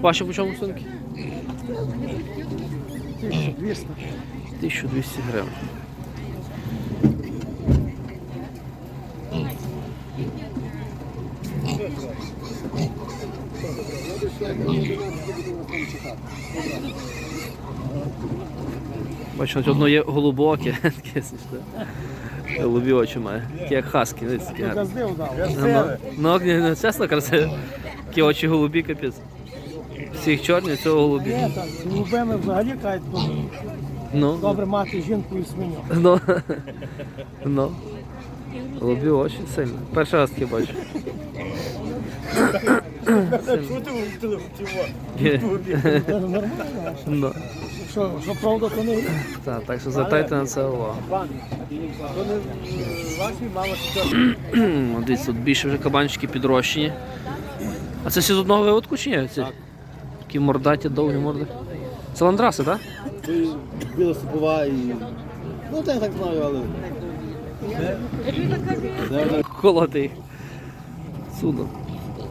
Ваші по чому сумки? 1200. 1200 гривень. Бачу, одно є голубоке, таке смішне. Голубі очі має. Такі як хаски, дивіться, такі гарні. Ну, ну, ні, ну, чесно красиво. Такі очі голубі, капець. Всіх чорні, цього голубі. Є так, з голубими взагалі кажуть, ну, Ну, добре мати жінку і свиню. ну, ну. Голубі очі сильно. Перший раз таке бачу. Це нормально. Що, що правда, то не так, так що звертайте на це увагу. От Дивіться, тут більше вже кабанчики підрощені. А це всі з одного виводку чи ні? Ці Такі мордаті, довгі морди. Це ландраси, так? Біла супова і. Ну, та я так знаю, але. Колоти їх.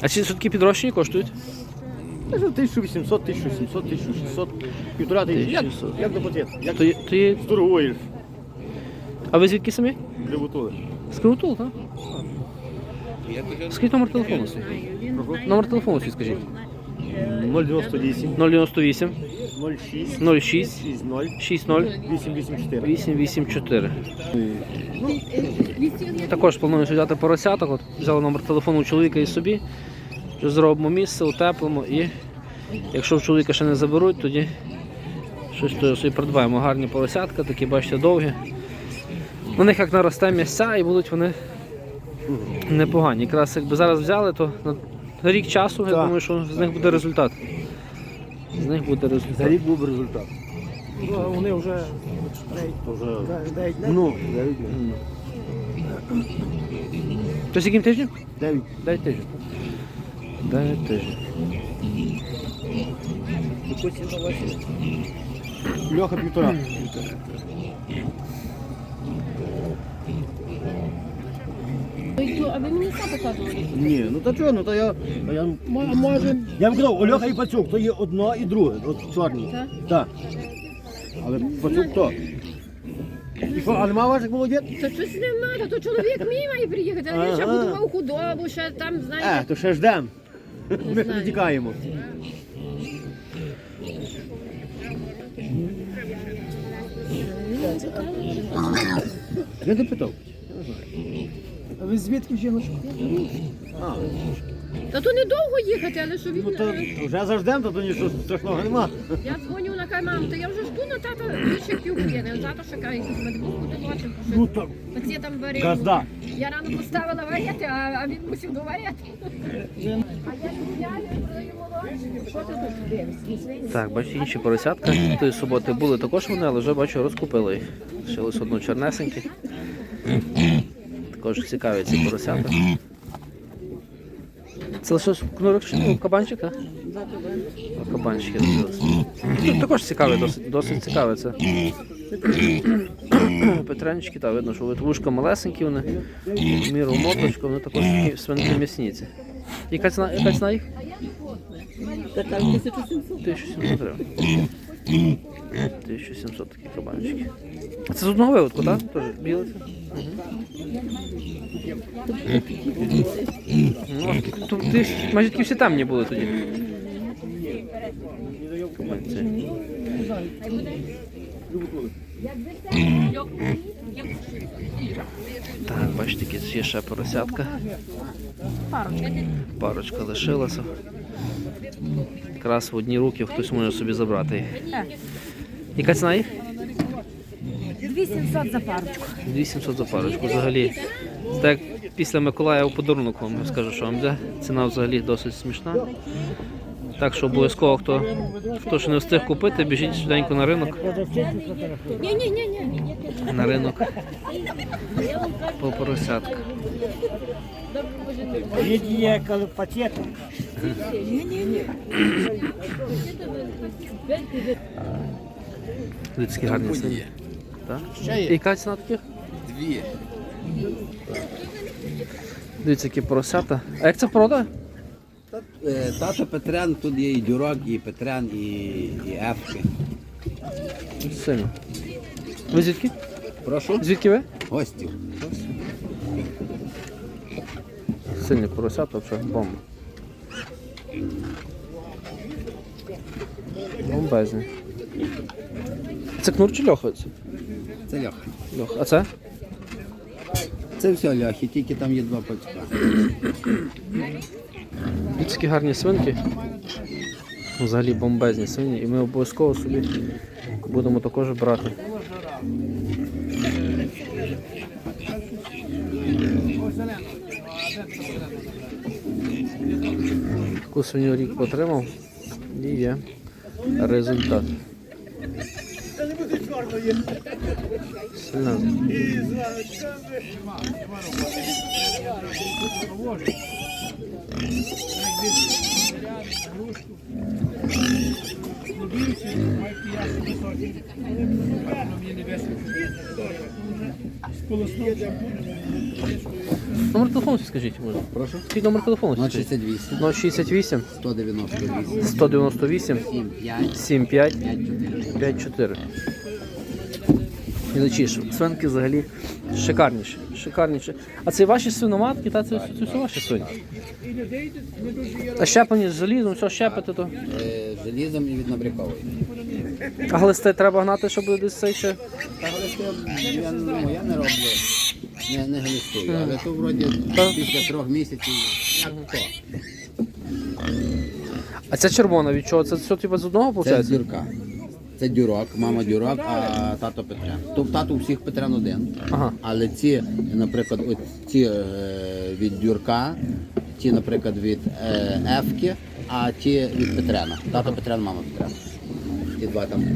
А ці все-таки підрощені коштують? 1800, 1700, 1600, півтора тисячі. Як, 1600. як до пакет? Як То є, то є... торгуєш? А ви звідки самі? Прибутули. З Кривотул, так? Скажіть номер телефону свій. Номер телефону свій скажіть. 098, 098 06, 06 60, 60 884. 884. Також планую взяти поросяток. От взяли номер телефону у чоловіка і собі. Вже зробимо місце, утеплимо і якщо в чоловіка ще не заберуть, тоді щось то собі придбаємо. Гарні поросятка, такі бачите, довгі. На них як наросте місця і будуть вони непогані. Якраз якби зараз взяли, то на рік часу, я думаю, що з них буде результат. З них буде результат. За рік був результат. Ну, Вони вже То вже... дають Ну, 9 То яким тижнів? 9. Дай тиждень. Дай тиждень. Льоха півтора. А ви мені все показували? Ні, ну то чого, ну то я... я... Може, Я б казав, Ольоха і пацюк, то є одно і друге, от чорні. Так? Так. Але пацюк то. І що, а нема ваших молодець? Та щось нема, та то чоловік мій має приїхати, а він ще Ага. будував худобу, ще там, Е, знаєте. то ще ждем. Ми знаю. тікаємо. Я не питав. А ви звідки жіночку? А, Та то недовго їхати, але що він. ну то е, вже заждем, то, нічого страшного нема. Я дзвоню на кай, мам, то я вже жду на тата більше півгодини. Тато ще каже, якусь медбуку доводив, Ну то Оці там варили. газда. Я рано поставила варити, а, а він мусив доварити. А я гуляю, продаю молочку. Що ти тут дивишся? Так, бачу, інші поросятка. Тої суботи були також вони, але вже бачу, розкупили їх. Лишилось одно чорнесеньке. Також цікаві ці поросята. Це лише кнурок чи ну, кабанчик, так? Кабанчики. Тут також цікаві, досить, досить цікаві це. Петренчики, так, видно, що вушка малесенькі вони, міру моточку, вони також такі свинки м'ясніці. Яка ціна, яка ціна їх? 1700 гривень. 1700 такі кабанчики. Це з одного виводку, так? Теж це? Ну, то ти ж майже такі всі темні були тоді. Так, бачите, є ще поросятка. Парочка лишилася. Якраз в одні руки хтось може собі забрати. Яка ціна їх? 2700 за парочку. 2700 за парочку. Взагалі, так після Миколая у подарунок вам скажу, що вам йде. Ціна взагалі досить смішна. Так що обов'язково, хто, хто ще не встиг купити, біжіть швиденько на ринок. На ринок по поросятку. Є пакети. Людські гарні ціни. Так? Ще є. Яка ціна таких? Дві. Дивіться, які поросята. А як це порода? Е, Тато Петрян, тут є і Дюрок, і Петрян, і, і Ефки. Сильно. Ви звідки? Прошу? Звідки ви? Гостів. Сильні поросята, взагалі бомба. Бомбезні. Це кнур чи льоха? Це? Це Льоха. Льох. А це? Це все Льохи, тільки там є два пацька. Такі гарні свинки. Взагалі бомбезні свині. І ми обов'язково собі будемо також брати. Таку свиню рік потримав і є результат. Номер телефону скажіть, може. Прошу? Який номер телефону? Ну, скажіть? 68, 068 198, 198 75, 75 54. 5-4. Глядачі, свинки взагалі шикарніші. Шикарніші. А це ваші свиноматки, та це, це все ваші свині. А щеплені з залізом, все щепити то. Е, Желізом і від набрякової. А глисти треба гнати, щоб десь цей ще. Та глисти я, ну, я не роблю, не, не глистую, але то вроді після трьох місяців, як то. А ця червона від чого? Це все типу з одного Це виходить? Це дюрок, мама дюрок, а тато Петрян. Тобто тато у всіх Петрян один. Ага. Але ці, наприклад, от ці е, від дюрка, ті, наприклад, від е, Ефки, а ті від Петряна. Тато Петрян, мама Петрян. Ті два там е,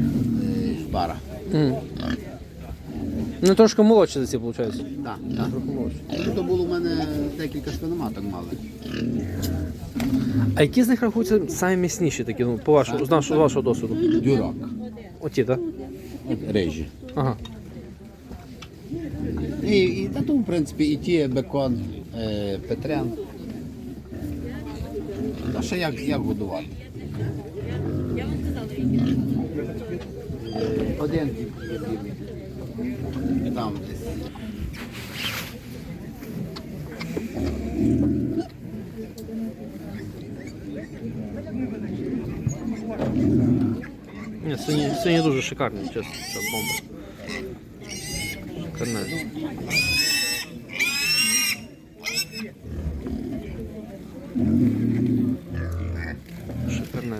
пара. Мгм. Ну трошки молодші за ці, виходить. Так, так. Трохи молодші. Ну, було у мене декілька свиноматок мали. А які з них рахуються самі міцніші такі, ну, по вашому, з нашого, з вашого досвіду? Дюрок. Оті, так? Рижі. Ага. І, і та то, в принципі, і ті бекон, е, Петрян. Та ще як, як годувати? Один там десь. Ні, сині, сині дуже шикарні, чесно, це бомба. Шикарне. Шикарне.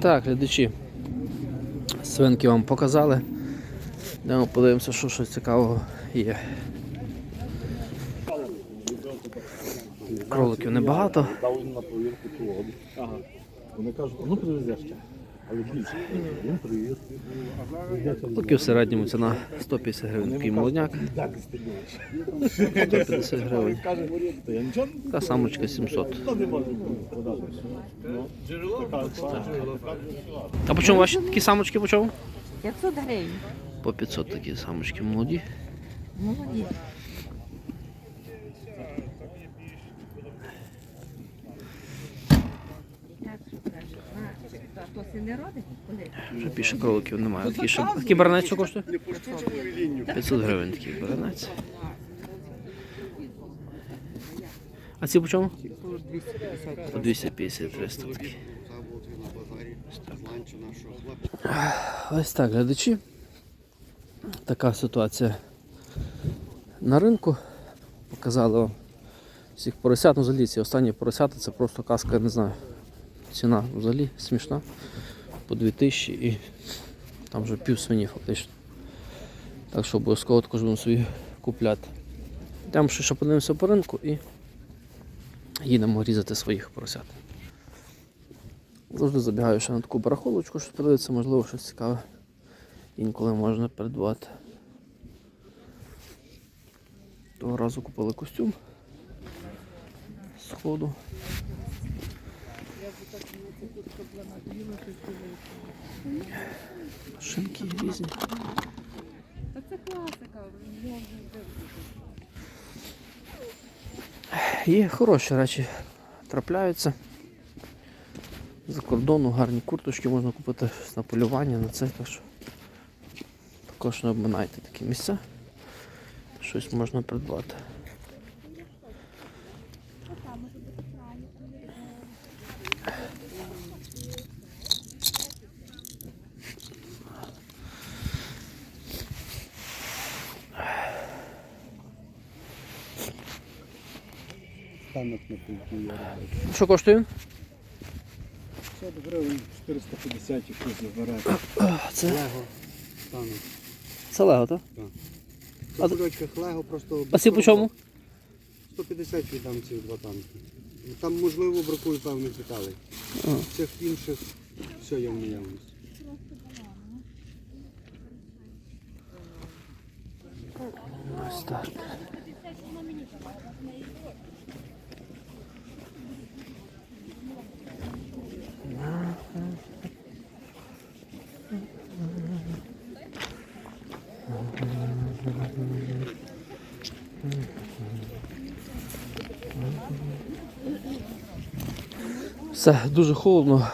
Так, глядачі. Свинки вам показали. Йдемо подивимося, що щось цікавого є. Кроликів небагато. Дав їм на повірку ту воду. Ага. Вони кажуть, ну привезеш ще. Але більше. Він привіз. Поки в середньому ціна 150 гривень такий молодняк, Так стигнеш. 150 гривень. Та самочка 700. не можу подати. Ну, така А по чому ваші такі самочки по чому? 500 гривень. По 500 такі самочки молоді. Молоді. Так, що каже, не родить? Вже більше кроликів немає. Такі, ще, такі баранець що коштує? 500 гривень такий баранець. А ці по чому? По 250-300 такі. Ось так. Ось так, глядачі. Така ситуація на ринку. Показали вам всіх поросят. Ну, взагалі ці останні поросята це просто казка, я не знаю. Ціна взагалі смішна. По 2000 і там вже пів свині фактично. Так що обов'язково також будемо собі купляти. Йдемо ще подивимося по ринку і їдемо різати своїх поросят. Завжди забігаю ще на таку барахолочку, що продається, можливо, щось цікаве. Інколи можна придбати. Того разу купили костюм з ходу. Шинки різні. Та це класика. Є хороші речі, трапляються. За кордону гарні курточки можна купити на полювання, на це. Так що також не обминайте такі місця. Щось можна придбати. Станок на культурі. Що коштує він? 50 гривень, 450 якось заберете. Це, Лего станок. це Лего, так? А На ти- кульочках Лего просто... А ці по чому? 150 віддам ці два танки. Там можливо бракує певних деталей. Ага. Всіх інших все є в наявності. Ось так. Все, дуже холодно.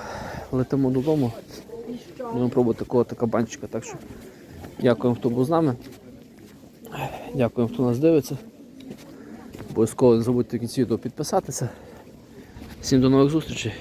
Летимо додому. Будемо пробувати когото кабанчика. Так що дякуємо, хто був з нами. Дякуємо, хто нас дивиться. Обов'язково не забудьте в кінці відео підписатися. Всім до нових зустрічей.